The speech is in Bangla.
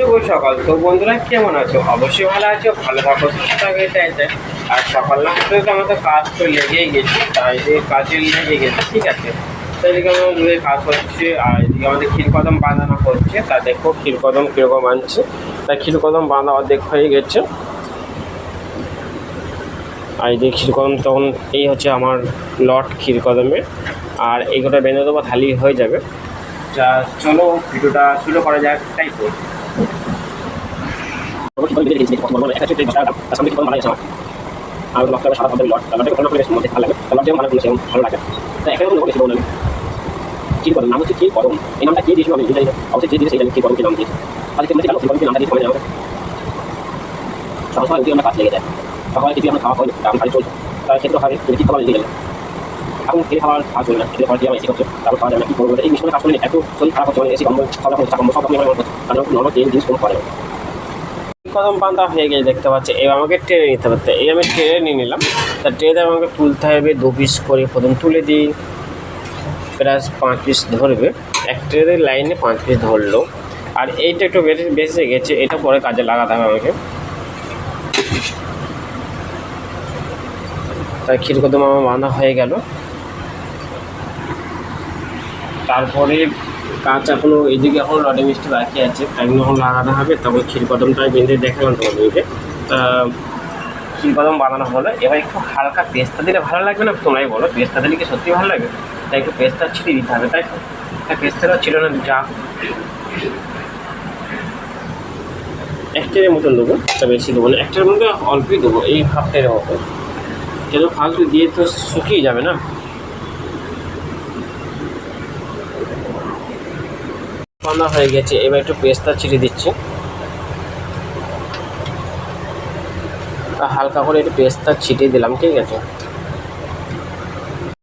শুভ সকাল। তো বন্ধুরা, কেমন আছো? অবশ্যই ভালো আছো, ভালো থাকো, সুস্থ থাকো, এটাই চাই আর সকাল না হতে তো আমাদের কাজ তো লেগেই গেছে, তাই যে কাজে লেগে গেছে, ঠিক আছে? তো এদিকে আমার দূরে কাজ হচ্ছে আর এদিকে আমাদের ক্ষীরকদম বাঁধানো হচ্ছে, তা দেখো ক্ষীরকদম কীরকম আনছে। তা ক্ষীরকদম বাঁধা অর্ধেক হয়ে গেছে। আর এদিকে ক্ষীরকদম তখন, এই হচ্ছে আমার লট ক্ষীরকদমের আর এইগুলো বেঁধে দেবো থালি হয়ে যাবে। যা, চলো, ভিডিওটা শুরু করা যাক, তাই তো? আর লটটা সাদা সাদা লট লটটা কোনো করে মধ্যে ভালো লাগে লট ভালো সেরকম ভালো লাগে তো এখানে কোনো কিছু বললাম কি করুন নাম হচ্ছে কি করুন এই নামটা কি দিয়েছিল আমি বুঝাই অবশ্যই যে কি করুন কি নাম দিয়েছে আজকে তোমরা জানো কি নামটা দিয়েছে আমাকে সকাল সকাল উঠে আমরা কাজ লেগে যায় সকালে কিছু আমরা খাওয়া হয় দাম খালি চলছে তার ক্ষেত্রে হবে তুমি কি খাবার দিয়ে গেলে এখন খেয়ে খাওয়ার কাজ চলে না খেয়ে খাওয়ার দিয়ে আমার এসি করছে তারপর খাওয়া না কি করব এই মিশনে কাজ করলে এত শরীর খারাপ হচ্ছে এসি কম্বল সব রকম কম্বল, সব রকম আমার হচ্ছে কারণ নর্মাল তেল জিনিস কোনো করে কদম পান্তা হয়ে গেছে, দেখতে পাচ্ছি। এবার আমাকে ট্রেনে নিতে পারতে এই আমি ট্রেনে নিয়ে নিলাম। তা ট্রেনে আমাকে তুলতে হবে দু পিস করে। প্রথম তুলে দিই। প্রায় পাঁচ পিস ধরবে। এক ট্রেনের লাইনে পাঁচ পিস ধরলো। আর এইটা একটু বেশি বেঁচে গেছে, এটা পরে কাজে লাগাতে হবে আমাকে। তাই ক্ষীরকদম আমার বাঁধা হয়ে গেল। তারপরে কাজ এখনও এদিকে এখন লটে মিষ্টি বাকি আছে। তাই যখন লাগানো হবে, তখন ক্ষীরকদমটা বেঁধে দেখালাম তোমাদেরকে। ক্ষীরকদম বানানো হলো। এবার একটু হালকা পেস্তা দিলে ভালো লাগবে না? তোমরাই বলো, পেস্তা দিলে কি সত্যি ভালো লাগবে? তাই একটু পেস্তা ছিটিয়ে দিতে হবে, তাই তো? পেস্তাটা ছিল না, যা। একটার মতন দেবো, তা বেশি দেবো না। একটার মধ্যে অল্পই দেবো, এই হাফটার মতো যেন ফালতু দিয়ে তো শুকিয়ে যাবে না? বাঁধা হয়ে গেছে। এবার একটু পেস্তা ছিটিয়ে দিচ্ছি। হালকা করে একটু পেস্তা ছিটিয়ে দিলাম, ঠিক আছে?